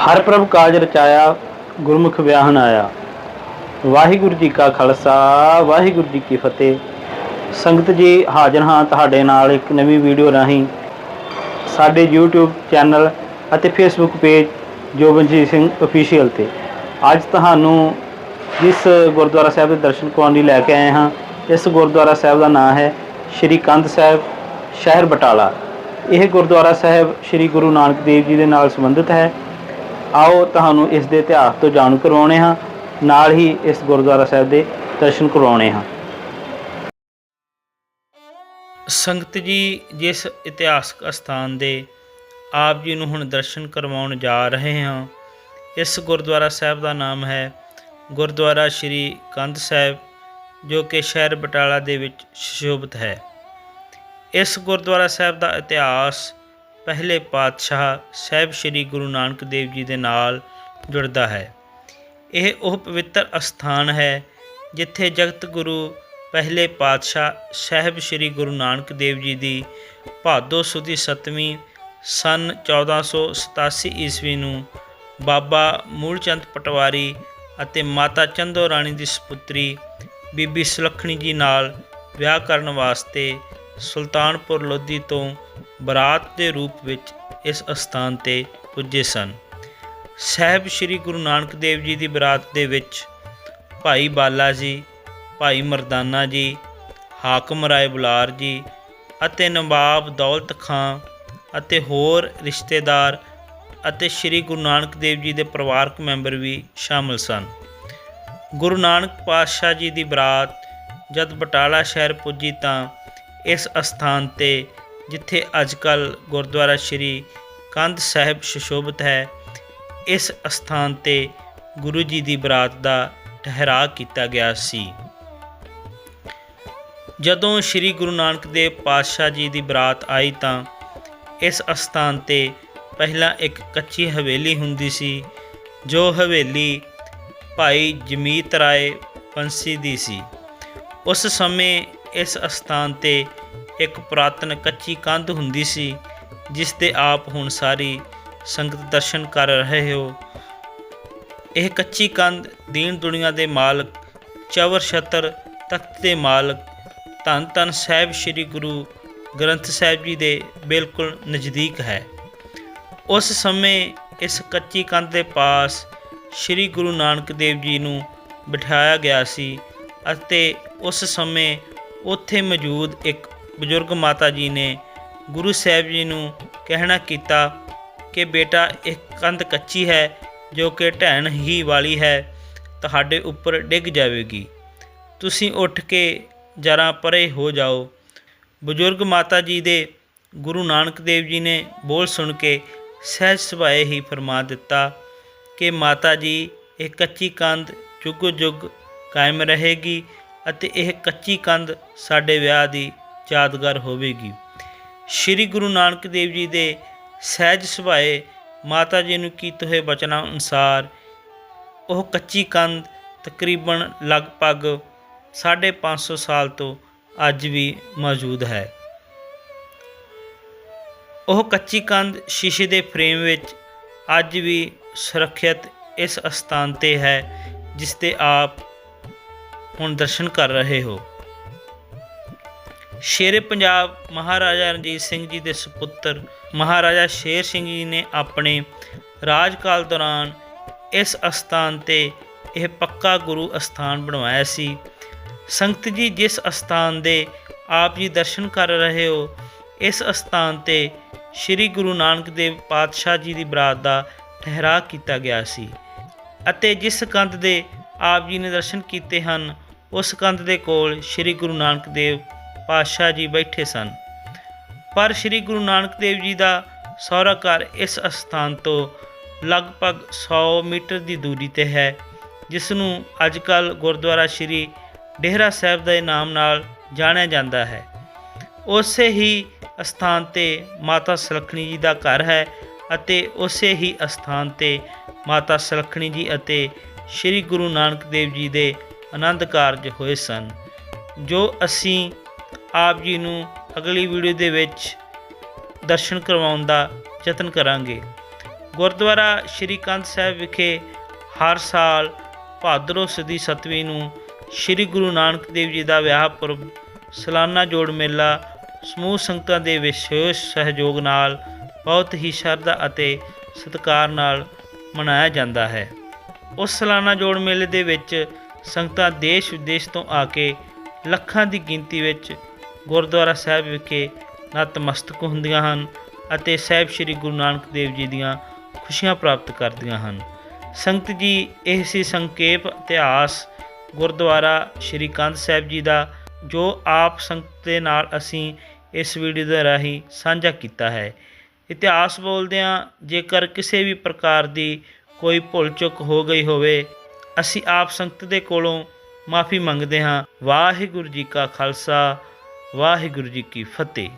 ਹਰ ਪ੍ਰਭ ਕਾਜ ਰਚਾਇਆ, ਗੁਰਮੁਖ ਵਿਆਹਨ ਆਇਆ। ਵਾਹਿਗੁਰੂ ਜੀ ਕਾ ਖਾਲਸਾ, ਵਾਹਿਗੁਰੂ ਜੀ ਕੀ ਫਤਿਹ। ਸੰਗਤ ਜੀ, ਹਾਜ਼ਰ ਹਾਂ ਤੁਹਾਡੇ ਨਾਲ ਇੱਕ ਨਵੀਂ ਵੀਡੀਓ ਰਾਹੀਂ। ਸਾਡੇ YouTube ਚੈਨਲ ਅਤੇ Facebook page Jobanjit Singh official ਤੇ। ਅੱਜ ਤੁਹਾਨੂੰ ਜਿਸ ਗੁਰਦੁਆਰਾ ਸਾਹਿਬ ਦੇ ਦਰਸ਼ਨ ਕਰਵਾਉਣ ਲਈ ਲੈ ਕੇ ਆਏ ਹਾਂ। ਇਸ ਗੁਰਦੁਆਰਾ ਸਾਹਿਬ ਦਾ ਨਾਮ ਹੈ ਸ਼੍ਰੀ ਕੰਧ ਸਾਹਿਬ, ਸ਼ਹਿਰ ਬਟਾਲਾ। ਇਹ ਗੁਰਦੁਆਰਾ ਸਾਹਿਬ ਸ਼੍ਰੀ ਗੁਰੂ ਨਾਨਕ ਦੇਵ ਜੀ ਦੇ ਨਾਲ ਸੰਬੰਧਿਤ ਹੈ। ਆਓ ਤੁਹਾਨੂੰ ਇਸ ਦੇ ਇਤਿਹਾਸ ਤੋਂ ਜਾਣੂ ਕਰਵਾਉਣੇ ਹਾਂ। ਨਾਲ ਹੀ ਇਸ ਗੁਰਦੁਆਰਾ ਸਾਹਿਬ ਦੇ ਦਰਸ਼ਨ ਕਰਵਾਉਣੇ ਹਾਂ। ਸੰਗਤ ਜੀ, ਜਿਸ ਇਤਿਹਾਸਕ ਅਸਥਾਨ ਦੇ ਆਪ ਜੀ ਨੂੰ ਹੁਣ ਦਰਸ਼ਨ ਕਰਵਾਉਣ ਜਾ ਰਹੇ ਹਾਂ, ਇਸ ਗੁਰਦੁਆਰਾ ਸਾਹਿਬ ਦਾ ਨਾਮ ਹੈ ਗੁਰਦੁਆਰਾ ਸ਼੍ਰੀ ਕੰਧ ਸਾਹਿਬ, ਜੋ ਕਿ ਸ਼ਹਿਰ ਬਟਾਲਾ ਦੇ ਵਿੱਚ ਸੁਸ਼ੋਭਿਤ ਹੈ। ਇਸ ਗੁਰਦੁਆਰਾ ਸਾਹਿਬ ਦਾ ਇਤਿਹਾਸ ਪਹਿਲੇ ਪਾਤਸ਼ਾਹ ਸਾਹਿਬ ਸ੍ਰੀ ਗੁਰੂ ਨਾਨਕ ਦੇਵ ਜੀ ਦੇ ਨਾਲ ਜੁੜਦਾ ਹੈ। ਇਹ ਉਹ ਪਵਿੱਤਰ ਅਸਥਾਨ ਹੈ ਜਿੱਥੇ ਜਗਤ ਗੁਰੂ ਪਹਿਲੇ ਪਾਤਸ਼ਾਹ ਸਾਹਿਬ ਸ੍ਰੀ ਗੁਰੂ ਨਾਨਕ ਦੇਵ ਜੀ ਦੀ ਭਾਦੋ ਸੁਦੀ 7ਵੀਂ ਸਨ 1487 ਈਸਵੀ ਨੂੰ ਬਾਬਾ ਮੂਲਚੰਦ ਪਟਵਾਰੀ ਅਤੇ ਮਾਤਾ ਚੰਦੋ ਰਾਣੀ ਦੀ ਸੁਪੁੱਤਰੀ ਬੀਬੀ ਸੁਲੱਖਣੀ ਜੀ ਨਾਲ ਵਿਆਹ ਕਰਨ ਵਾਸਤੇ ਸੁਲਤਾਨਪੁਰ ਲੋਧੀ ਤੋਂ ਬਰਾਤ ਦੇ ਰੂਪ ਵਿੱਚ ਇਸ ਅਸਥਾਨ ਤੇ ਪੁੱਜੇ ਸਨ। ਸਾਹਿਬ ਸ੍ਰੀ ਗੁਰੂ ਨਾਨਕ ਦੇਵ ਜੀ ਦੀ ਬਰਾਤ ਦੇ ਵਿੱਚ ਭਾਈ ਬਾਲਾ ਜੀ, ਭਾਈ ਮਰਦਾਨਾ ਜੀ, ਹਾਕਮ ਰਾਏ ਬੁਲਾਰ ਜੀ ਅਤੇ ਨਵਾਬ ਦੌਲਤ ਖਾਂ ਅਤੇ ਹੋਰ ਰਿਸ਼ਤੇਦਾਰ ਅਤੇ ਸ੍ਰੀ ਗੁਰੂ ਨਾਨਕ ਦੇਵ ਜੀ ਦੇ ਪਰਿਵਾਰਕ ਮੈਂਬਰ ਵੀ ਸ਼ਾਮਲ ਸਨ। ਗੁਰੂ ਨਾਨਕ ਪਾਤਸ਼ਾਹ ਜੀ ਦੀ ਬਰਾਤ ਜਦ ਬਟਾਲਾ ਸ਼ਹਿਰ ਪੁੱਜੀ ਤਾਂ ਇਸ ਅਸਥਾਨ ਤੇ ਜਿੱਥੇ ਅੱਜ ਅੱਜਕੱਲ ਗੁਰਦੁਆਰਾ ਸ਼੍ਰੀ ਕੰਧ ਸਾਹਿਬ ਸੁਸ਼ੋਭਿਤ ਹੈ, ਇਸ ਅਸਥਾਨ ਤੇ ਗੁਰੂ ਜੀ ਦੀ ਬਰਾਤ ਦਾ ਠਹਿਰਾ ਕੀਤਾ ਗਿਆ ਸੀ। ਜਦੋਂ ਸ੍ਰੀ ਗੁਰੂ ਨਾਨਕ ਦੇਵ ਪਾਤਸ਼ਾਹ ਜੀ ਦੀ ਬਰਾਤ ਆਈ ਤਾਂ ਇਸ ਅਸਥਾਨ ਤੇ ਪਹਿਲਾਂ ਇੱਕ ਕੱਚੀ ਹਵੇਲੀ ਹੁੰਦੀ ਸੀ, ਜੋ ਹਵੇਲੀ ਭਾਈ ਜਮੀਤ ਰਾਏ ਪੰਸੀ ਦੀ ਸੀ। ਉਸ ਸਮੇਂ ਇਸ ਅਸਥਾਨ ਤੇ ਇੱਕ ਪੁਰਾਤਨ ਕੱਚੀ ਕੰਧ ਹੁੰਦੀ ਸੀ, ਜਿਸ ਦੇ ਆਪ ਹੁਣ ਸਾਰੀ ਸੰਗਤ ਦਰਸ਼ਨ ਕਰ ਰਹੇ ਹੋ। ਇਹ ਕੱਚੀ ਕੰਧ ਦੀਨ ਦੁਨੀਆ ਦੇ ਮਾਲਕ, ਚਵਰ ਛਤਰ ਤਖਤ ਦੇ ਮਾਲਕ, ਧੰਨ ਧੰਨ ਸਾਹਿਬ ਸ੍ਰੀ ਗੁਰੂ ਗ੍ਰੰਥ ਸਾਹਿਬ ਜੀ ਦੇ ਬਿਲਕੁਲ ਨਜ਼ਦੀਕ ਹੈ। ਉਸ ਸਮੇਂ ਇਸ ਕੱਚੀ ਕੰਧ ਦੇ ਪਾਸ ਸ੍ਰੀ ਗੁਰੂ ਨਾਨਕ ਦੇਵ ਜੀ ਨੂੰ ਬਿਠਾਇਆ ਗਿਆ ਸੀ ਅਤੇ ਉਸ ਸਮੇਂ ਉੱਥੇ ਮੌਜੂਦ ਇੱਕ ਬਜ਼ੁਰਗ ਮਾਤਾ ਜੀ ਨੇ ਗੁਰੂ ਸਾਹਿਬ ਜੀ ਨੂੰ ਕਹਿਣਾ ਕੀਤਾ ਕਿ ਬੇਟਾ, ਇਹ ਕੰਧ ਕੱਚੀ ਹੈ ਜੋ ਕਿ ਢਹਿਣ ਹੀ ਵਾਲੀ ਹੈ, ਤੁਹਾਡੇ ਉੱਪਰ ਡਿੱਗ ਜਾਵੇਗੀ। ਤੁਸੀਂ ਉੱਠ ਕੇ ਜਰਾ ਪਰੇ ਹੋ ਜਾਓ। ਬਜ਼ੁਰਗ ਮਾਤਾ ਜੀ ਦੇ ਗੁਰੂ ਨਾਨਕ ਦੇਵ ਜੀ ਨੇ ਬੋਲ ਸੁਣ ਕੇ ਸਹਿਜ ਸੁਭਾਏ ਹੀ ਫਰਮਾ ਦਿੱਤਾ ਕਿ ਮਾਤਾ ਜੀ, ਇਹ ਕੱਚੀ ਕੰਧ ਜੁਗ ਜੁਗ ਕਾਇਮ ਰਹੇਗੀ ਅਤੇ ਇਹ ਕੱਚੀ ਕੰਧ ਸਾਡੇ ਵਿਆਹ ਦੀ ਯਾਦਗਾਰ ਹੋਵੇਗੀ। ਸ੍ਰੀ ਗੁਰੂ ਨਾਨਕ ਦੇਵ ਜੀ ਦੇ ਸਹਿਜ ਸੁਭਾਏ ਮਾਤਾ ਜੀ ਨੂੰ ਕੀਤੇ ਹੋਏ ਬਚਨਾਂ ਅਨੁਸਾਰ ਉਹ ਕੱਚੀ ਕੰਧ ਤਕਰੀਬਨ ਲਗਭਗ 550 ਸਾਲ ਤੋਂ ਅੱਜ ਵੀ ਮੌਜੂਦ ਹੈ। ਉਹ ਕੱਚੀ ਕੰਧ ਸ਼ੀਸ਼ੇ ਦੇ ਫਰੇਮ ਵਿੱਚ ਅੱਜ ਵੀ ਸੁਰੱਖਿਅਤ ਇਸ ਅਸਥਾਨ ਤੇ ਹੈ, ਜਿਸ ਤੇ ਆਪ ਹੁਣ ਦਰਸ਼ਨ ਕਰ ਰਹੇ ਹੋ। ਸ਼ੇਰੇ ਪੰਜਾਬ ਮਹਾਰਾਜਾ ਰਣਜੀਤ ਸਿੰਘ ਜੀ ਦੇ ਸੁਪੁੱਤਰ ਮਹਾਰਾਜਾ ਸ਼ੇਰ ਸਿੰਘ ਜੀ ਨੇ ਆਪਣੇ ਰਾਜਕਾਲ ਦੌਰਾਨ ਇਸ ਅਸਥਾਨ ਤੇ ਇਹ ਪੱਕਾ ਗੁਰੂ ਅਸਥਾਨ ਬਣਵਾਇਆ ਸੀ। ਸੰਗਤ ਜੀ ਜਿਸ ਅਸਥਾਨ ਦੇ ਆਪ ਜੀ ਦਰਸ਼ਨ ਕਰ ਰਹੇ ਹੋ, ਇਸ ਅਸਥਾਨ ਤੇ ਸ੍ਰੀ ਗੁਰੂ ਨਾਨਕ ਦੇਵ ਪਾਤਸ਼ਾਹ ਜੀ ਦੀ ਬਰਾਤ ਦਾ ਠਹਿਰਾ ਕੀਤਾ ਗਿਆ ਸੀ ਅਤੇ ਜਿਸ ਕੰਧ ਦੇ ਆਪ ਜੀ ਨੇ ਦਰਸ਼ਨ ਕੀਤੇ ਹਨ, ਉਸ ਕੰਧ ਦੇ ਕੋਲ ਸ੍ਰੀ ਗੁਰੂ ਨਾਨਕ ਦੇਵ ਪਾਤਸ਼ਾਹ ਜੀ ਬੈਠੇ ਸਨ। ਪਰ ਸ੍ਰੀ ਗੁਰੂ ਨਾਨਕ ਦੇਵ ਜੀ ਦਾ ਸਹੁਰਾ ਘਰ ਇਸ ਅਸਥਾਨ ਤੋਂ ਲਗਭਗ 100 ਮੀਟਰ ਦੀ ਦੂਰੀ ਤੇ ਹੈ, ਜਿਸ ਨੂੰ ਅੱਜਕੱਲ ਗੁਰਦੁਆਰਾ ਸ੍ਰੀ ਡੇਹਰਾ ਸਾਹਿਬ ਦੇ ਨਾਮ ਨਾਲ ਜਾਣਿਆ ਜਾਂਦਾ ਹੈ। ਉਸੇ ਹੀ ਅਸਥਾਨ ਤੇ ਮਾਤਾ ਸੁਲੱਖਣੀ ਜੀ ਦਾ ਘਰ ਹੈ ਅਤੇ ਉਸੇ ਹੀ ਅਸਥਾਨ ਤੇ ਮਾਤਾ ਸੁਲੱਖਣੀ ਜੀ ਅਤੇ ਸ੍ਰੀ ਗੁਰੂ ਨਾਨਕ ਦੇਵ ਜੀ ਦੇ ਆਨੰਦ ਕਾਰਜ ਹੋਏ ਸਨ, ਜੋ ਅਸੀਂ ਆਪ ਜੀ ਨੂੰ ਅਗਲੀ ਵੀਡੀਓ ਦੇ ਵਿੱਚ ਦਰਸ਼ਨ ਕਰਵਾਉਣ ਦਾ ਯਤਨ ਕਰਾਂਗੇ। ਗੁਰਦੁਆਰਾ ਸ਼੍ਰੀ ਕੰਧ ਸਾਹਿਬ ਵਿਖੇ ਹਰ ਸਾਲ ਭਾਦਰੋਂ ਸਦੀ ਸਤਵੀਂ ਨੂੰ ਸ਼੍ਰੀ ਗੁਰੂ ਨਾਨਕ ਦੇਵ ਜੀ ਦਾ ਵਿਆਹ ਪੁਰਬ, ਸਾਲਾਨਾ ਜੋੜ ਮੇਲਾ, ਸਮੂਹ ਸੰਗਤਾਂ ਦੇ ਵਿਸ਼ੇਸ਼ ਸਹਿਯੋਗ ਨਾਲ ਬਹੁਤ ਹੀ ਸ਼ਰਧਾ ਅਤੇ ਸਤਿਕਾਰ ਨਾਲ ਮਨਾਇਆ ਜਾਂਦਾ ਹੈ। ਉਸ ਸਾਲਾਨਾ ਜੋੜ ਮੇਲੇ ਦੇ ਵਿੱਚ ਸੰਗਤਾਂ ਦੇਸ਼ ਵਿਦੇਸ਼ ਤੋਂ ਆ ਕੇ ਲੱਖਾਂ ਦੀ ਗਿਣਤੀ ਵਿੱਚ ਗੁਰਦੁਆਰਾ ਸਾਹਿਬ ਵਿਖੇ ਨਤਮਸਤਕ ਹੁੰਦੀਆਂ ਹਨ ਅਤੇ ਸਾਹਿਬ ਸ੍ਰੀ ਗੁਰੂ ਨਾਨਕ ਦੇਵ ਜੀ ਦੀਆਂ ਖੁਸ਼ੀਆਂ ਪ੍ਰਾਪਤ ਕਰਦੀਆਂ ਹਨ। ਸੰਗਤ ਜੀ, ਇਹ ਸੀ ਸੰਖੇਪ ਇਤਿਹਾਸ ਗੁਰਦੁਆਰਾ ਸ਼੍ਰੀ ਕੰਧ ਸਾਹਿਬ ਜੀ ਦਾ, ਜੋ ਆਪ ਸੰਗਤ ਦੇ ਨਾਲ ਅਸੀਂ ਇਸ ਵੀਡੀਓ ਦੇ ਰਾਹੀਂ ਸਾਂਝਾ ਕੀਤਾ ਹੈ। ਇਤਿਹਾਸ ਬੋਲਦਿਆਂ, ਜੇਕਰ ਕਿਸੇ ਵੀ ਪ੍ਰਕਾਰ ਦੀ ਕੋਈ ਭੁੱਲ ਚੁੱਕ ਹੋ ਗਈ ਹੋਵੇ, ਅਸੀਂ ਆਪ ਸੰਗਤ ਦੇ ਕੋਲੋਂ ਮਾਫੀ ਮੰਗਦੇ ਹਾਂ। ਵਾਹਿਗੁਰੂ ਜੀ ਕਾ ਖਾਲਸਾ ਵਾਹਿਗੁਰੂ ਜੀ ਕੀ ਫਤਿਹ।